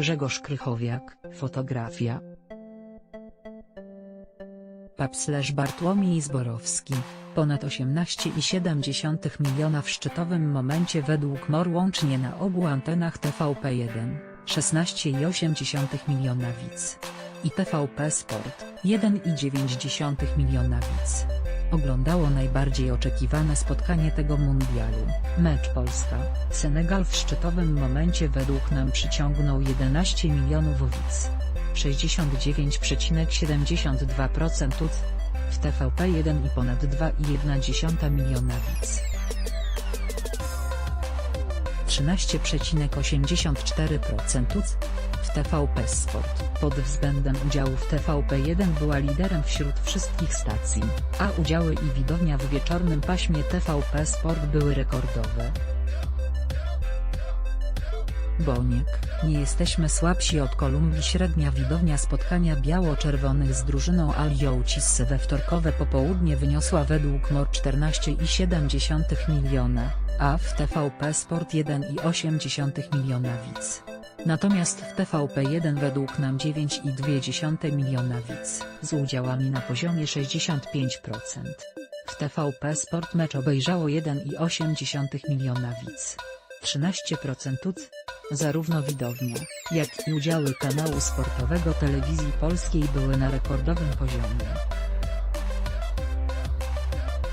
Grzegorz Krychowiak, fotografia. Papslerz Bartłomiej Zborowski, ponad 18,7 miliona w szczytowym momencie według MOR łącznie na obu antenach TVP1, 16,8 miliona widz. I TVP Sport, 1,9 miliona widz. Oglądało najbardziej oczekiwane spotkanie tego mundialu, mecz Polska, Senegal w szczytowym momencie według nam przyciągnął 11 milionów widz. 69,72% UC, w TVP1 i ponad 2,1 miliona widz. 13,84% UC, w TVP Sport, pod względem udziałów TVP1 była liderem wśród wszystkich stacji, a udziały i widownia w wieczornym paśmie TVP Sport były rekordowe. Boniek, nie jesteśmy słabsi od Kolumbii średnia widownia spotkania biało-czerwonych z drużyną Al-Joucis we wtorkowe popołudnie wyniosła według MOR 14,7 miliona, a w TVP Sport 1,8 miliona widz. Natomiast w TVP1 według nam 9,2 miliona widz, z udziałami na poziomie 65%. W TVP Sport mecz obejrzało 1,8 miliona widz. 13% UC. Zarówno widownia, jak i udziały kanału sportowego telewizji polskiej były na rekordowym poziomie.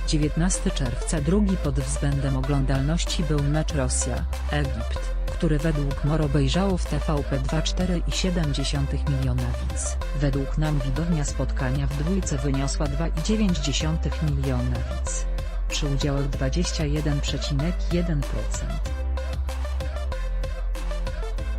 19 czerwca drugi pod względem oglądalności był mecz Rosja-Egipt, który według MOR obejrzało w TVP 2,4,7 miliona widz. Według nam widownia spotkania w dwójce wyniosła 2,9 miliona widz. Przy udziałach 21,1%.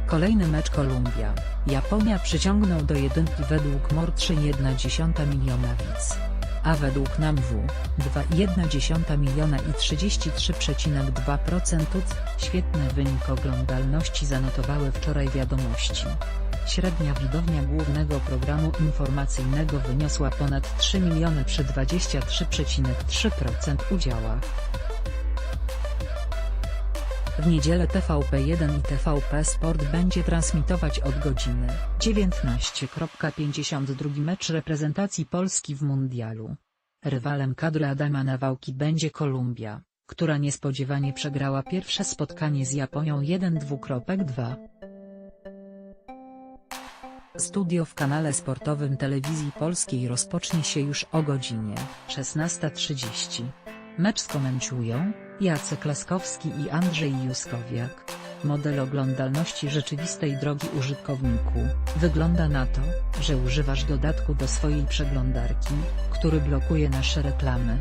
Kolejny mecz Kolumbia, Japonia przyciągnął do jedynki według MOR 3,1 miliona widz. A według nam W, 2,1 miliona i 33,2% UC, świetny wynik oglądalności zanotowały wczoraj wiadomości. Średnia widownia głównego programu informacyjnego wyniosła ponad 3 miliony przy 23,3% udziałach. W niedzielę TVP1 i TVP Sport będzie transmitować od godziny 19.52 mecz reprezentacji Polski w Mundialu. Rywalem kadry Adama Nawałki będzie Kolumbia, która niespodziewanie przegrała pierwsze spotkanie z Japonią 1-2.2. Studio w kanale sportowym Telewizji Polskiej rozpocznie się już o godzinie 16.30. Mecz skomentują Jacek Laskowski i Andrzej Juskowiak. Model oglądalności rzeczywistej drogi użytkowniku, wygląda na to, że używasz dodatku do swojej przeglądarki, który blokuje nasze reklamy.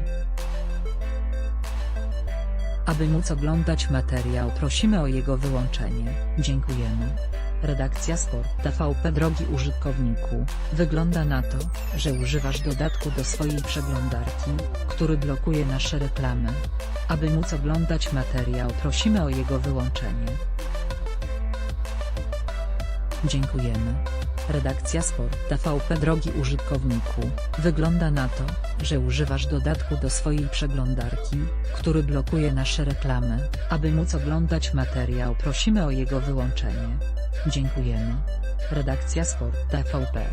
Aby móc oglądać materiał prosimy o jego wyłączenie, dziękujemy. Redakcja Sport TVP Drogi użytkowniku, wygląda na to, że używasz dodatku do swojej przeglądarki, który blokuje nasze reklamy. Aby móc oglądać materiał prosimy o jego wyłączenie. Dziękujemy. Redakcja Sport TVP Drogi użytkowniku, wygląda na to, że używasz dodatku do swojej przeglądarki, który blokuje nasze reklamy. Aby móc oglądać materiał prosimy o jego wyłączenie. Dziękujemy. Redakcja Sport TVP.